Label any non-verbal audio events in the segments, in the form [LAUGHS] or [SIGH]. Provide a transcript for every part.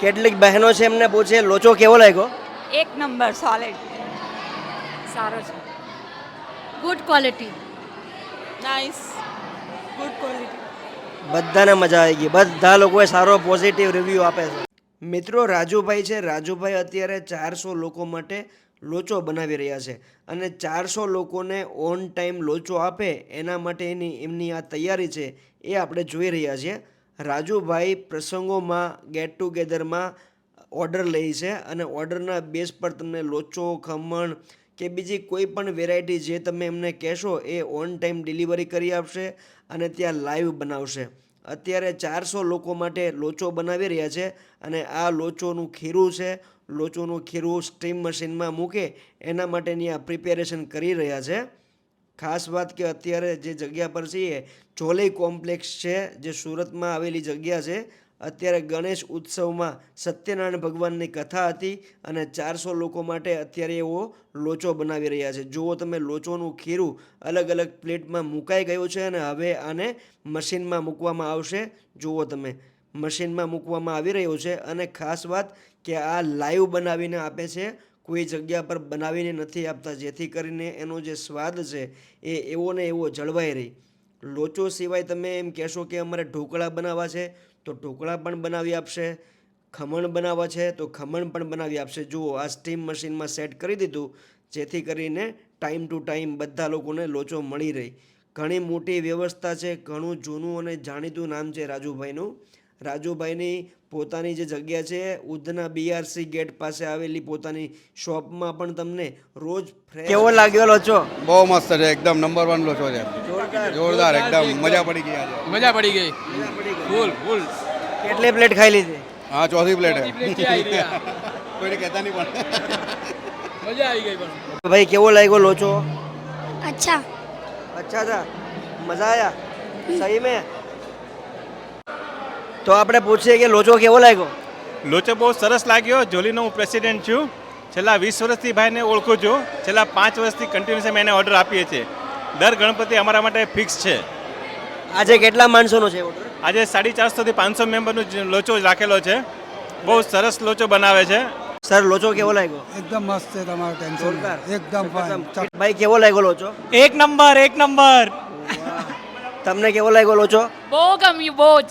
કેટલીક બહેનો છે એમને પૂછે લોચો કેવો લાગ્યો? એક નંબર સોલિડ સારો છે. Good quality nice good quality બધાને મજા આવી ગઈ. બધા લોકોએ સારો પોઝિટિવ રિવ્યૂ આપે છે. મિત્રો રાજુભાઈ છે. રાજુભાઈ અત્યારે ચારસો લોકો માટે લોચો બનાવી રહ્યા છે અને ચારસો લોકોને ઓન ટાઈમ લોચો આપે એના માટેની એમની આ તૈયારી છે એ આપણે જોઈ રહ્યા છીએ. રાજુભાઈ પ્રસંગોમાં ગેટ ટુગેધરમાં ઓર્ડર લે છે અને ઓર્ડરના બેઝ પર તમને લોચો, ખમણ કે બીજી કોઈ પણ વેરાયટી જે તમે એમને કહેશો એ ઓન ટાઈમ ડિલિવરી કરી આપશે અને ત્યાં લાઈવ બનાવશે. અત્યારે ચારસો લોકો માટે લોચો બનાવી રહ્યા છે અને આ લોચોનું ખીરું છે. લોચોનું ખીરું સ્ટીમ મશીનમાં મૂકે એના માટેની આ પ્રિપેરેશન કરી રહ્યા છે. ખાસ વાત કે અત્યારે જે જગ્યા પર છીએ ચોલઈ કોમ્પ્લેક્સ છે, જે સુરતમાં આવેલી જગ્યા છે, અત્યારે ગણેશ ઉત્સવમાં સત્યનારાયણ ભગવાનની કથા હતી અને ચારસો લોકો માટે અત્યારે એવો લોચો બનાવી રહ્યા છે. જુઓ તમે લોચોનું ખીરું અલગ અલગ પ્લેટમાં મુકાઈ ગયું છે અને હવે આને મશીનમાં મૂકવામાં આવશે. જુઓ તમે, મશીનમાં મૂકવામાં આવી રહ્યું છે અને ખાસ વાત કે આ લાઈવ બનાવીને આપે છે કોઈ જગ્યા પર બનાવીને નથી આપતા, જેથી કરીને એનો જે સ્વાદ છે એ એવો ને એવો જળવાઈ રહી. લોચો સિવાય તમે એમ કહેશો કે અમારે ઢોકળા બનાવવા છે, તો ઢોકળા પણ બનાવી આપશે, ખમણ બનાવવા છે, તો ખમણ પણ બનાવી આપશે. જુઓ, આ સ્ટીમ મશીનમાં સેટ કરી દીધું, જેથી કરીને ટાઈમ ટુ ટાઈમ બધા લોકોને લોચો મળી રહી. ઘણી મોટી વ્યવસ્થા છે, ઘણું જૂનું અને જાણીતું નામ છે રાજુભાઈનું. રાજુભાઈની પોતાની જે જગ્યા છે ઉધના બીઆરસી ગેટ પાસે આવેલી પોતાની શોપમાં પણ તમને રોજ કેવો લાગ્યો છો? બહુ મસ્ત છે એકદમ નંબર વન લોચો છે જોરદાર. એકદમ મજા પડી ગઈ આજે. મજા પડી ગઈ. ફૂલ ફૂલ. કેટલી પ્લેટ ખાઈ લીધી? હા ચોથી પ્લેટ [LAUGHS] કોઈને કહેતા નહીં પણ. મજા આવી ગઈ પણ. ભાઈ કેવો લાગ્યો લોચો અચ્છા. અચ્છા થા મજા આયા? સહી મેં? તો આપણે પૂછીએ કે લોચો કેવો લાગ્યો? લોચો બહુ સરસ લાગ્યો. જોલીનો હું પ્રેસિડેન્ટ છું. છેલ્લા વીસ વર્ષથી ભાઈને ઓળખું છું. છેલ્લા પાંચ વર્ષથી કન્ટિન્યુઅસ અમે એને ઓર્ડર આપીએ છીએ. દર ગણપતિ અમારા માટે ફિક્સ છે. આજે કેટલા માણસોનો છે ઓર્ડર આજે સાડી ચારસોથી પાંચસો મેમ્બરનો લોચો રાખેલો છે. બહુ સરસ લોચો બનાવે છે. સર લોચો કેવો લાગ્યો? એકદમ મસ્ત છે તમારો ટેન્શન એકદમ ફાઇન ભાઈ કેવો લાગ્યો લોચો? એક નંબર એક નંબર. તમને કેવો લાગ્યો લોચો? બહુ ગમ્યું બહુ જ.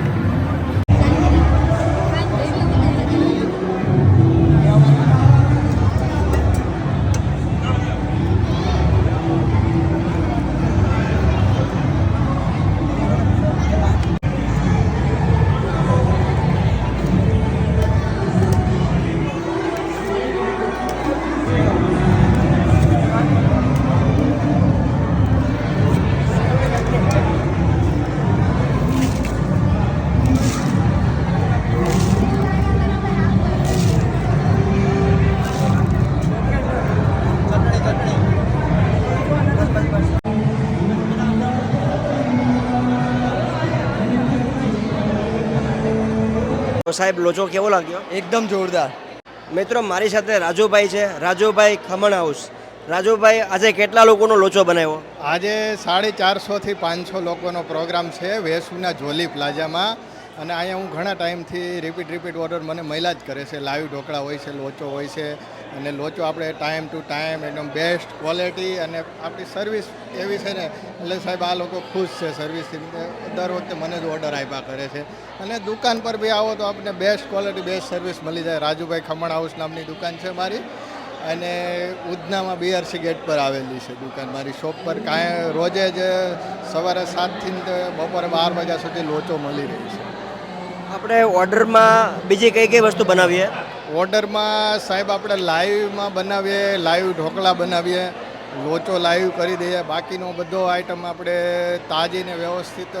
તો સાહેબ લોચો કેવો લાગ્યો? એકદમ જોરદાર. મિત્રો મારી સાથે રાજુભાઈ છે. રાજુભાઈ ખમણ હાઉસ. રાજુભાઈ આજે કેટલા લોકોનો લોચો બનાવ્યો? આજે સાડી ચારસોથી પાંચસો લોકોનો પ્રોગ્રામ છે વેસુના જોલી પ્લાઝામાં. અને અહીંયા હું ઘણા ટાઈમથી રિપીટ રિપીટ ઓર્ડર મને મહિલા જ કરે છે. લાઈવ ઢોકળા હોય છે, લોચો હોય છે અને લોચો આપણે ટાઈમ ટુ ટાઈમ એકદમ બેસ્ટ ક્વોલિટી અને આપણી સર્વિસ એવી છે ને, એટલે સાહેબ આ લોકો ખુશ છે સર્વિસથી દર વખતે મને જ ઓર્ડર આપ્યા કરે છે. અને દુકાન પર બી આવો તો આપણને બેસ્ટ ક્વોલિટી બેસ્ટ સર્વિસ મળી જાય. રાજુભાઈ ખમણ હાઉસ નામની દુકાન છે મારી અને ઉધનામાં બીઆરસી ગેટ પર આવેલી છે દુકાન મારી શોપ પર. કાંઈ રોજે જ સવારે સાતથી બપોરે બાર વાગ્યા સુધી લોચો મળી રહી છે. આપણે ઓર્ડરમાં બીજી કઈ કઈ વસ્તુ બનાવીએ? ઓર્ડરમાં સાહેબ આપણે લાઈવમાં બનાવીએ, લાઈવ ઢોકળા બનાવીએ, લોચો લાઈવ કરી દઈએ. બાકીનો બધો આઈટમ આપણે તાજી ને વ્યવસ્થિત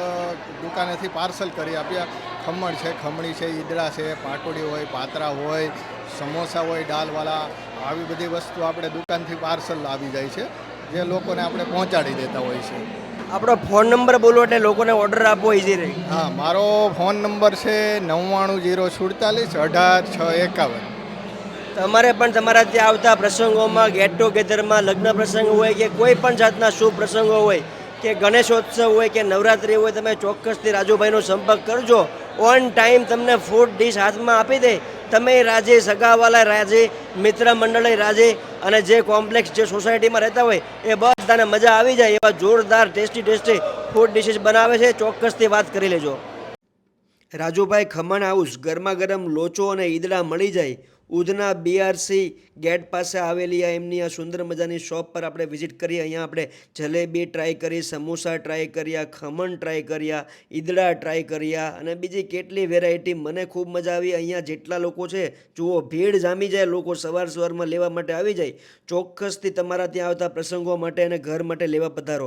દુકાનેથી પાર્સલ કરી આપીએ ખમણ છે, ખમણી છે, ઈદડા છે, પાટોડી હોય, પાતરા હોય, સમોસા હોય દાલવાળા આવી બધી વસ્તુ આપણે દુકાનથી પાર્સલ આવી જાય છે, જે લોકોને આપણે પહોંચાડી દેતા હોય છે. આપણો ફોન નંબર બોલો એટલે લોકોને ઓર્ડર આપવો ઈઝી રહે. હા મારો ફોન નંબર છે નવ્વાણું જીરો સુડતાલીસ અઢાર છ એકાવન. તમારે પણ તમારા ત્યાં આવતા પ્રસંગોમાં ગેટ ટુગેધરમાં લગ્ન પ્રસંગ હોય કે કોઈ પણ જાતના શુભ પ્રસંગો હોય કે ગણેશોત્સવ હોય કે નવરાત્રિ હોય તમે ચોક્કસથી રાજુભાઈનો સંપર્ક કરજો. ઓન ટાઈમ તમને ફૂડ ડીશ હાથમાં આપી દે. તમે રાજે, સગાવાલા રાજે, મિત્ર મંડળે રાજે અને જે કોમ્પ્લેક્સ, જે સોસાયટીમાં રહેતા હોય, એ બધાને મજા આવી જાય એવા જોરદાર, ટેસ્ટી ટેસ્ટી ફૂડ ડિશિસ બનાવે છે. ચોક્કસથી વાત કરી લેજો. રાજુભાઈ ખમણ હાઉસ ગરમા ગરમ લોચો અને ઈદડા મળી જાય. ઉધના બીઆરસી ગેટ પાસે આવેલી આ એમની આ સુંદર મજાની શોપ પર આપણે વિઝિટ કરી અહીંયા આપણે જલેબી ટ્રાય કરી, સમોસા ટ્રાય કર્યા, ખમણ ટ્રાય કર્યા, ઈદડા ટ્રાય કર્યા અને બીજી કેટલી વેરાયટી. મને ખૂબ મજા આવી. અહીંયા જેટલા લોકો છે, જુઓ, ભીડ જામી જાય, લોકો સવાર સવારમાં લેવા માટે આવી જાય. ચોક્કસથી તમારા ત્યાં આવતા પ્રસંગો માટે અને ઘર માટે લેવા પધારો.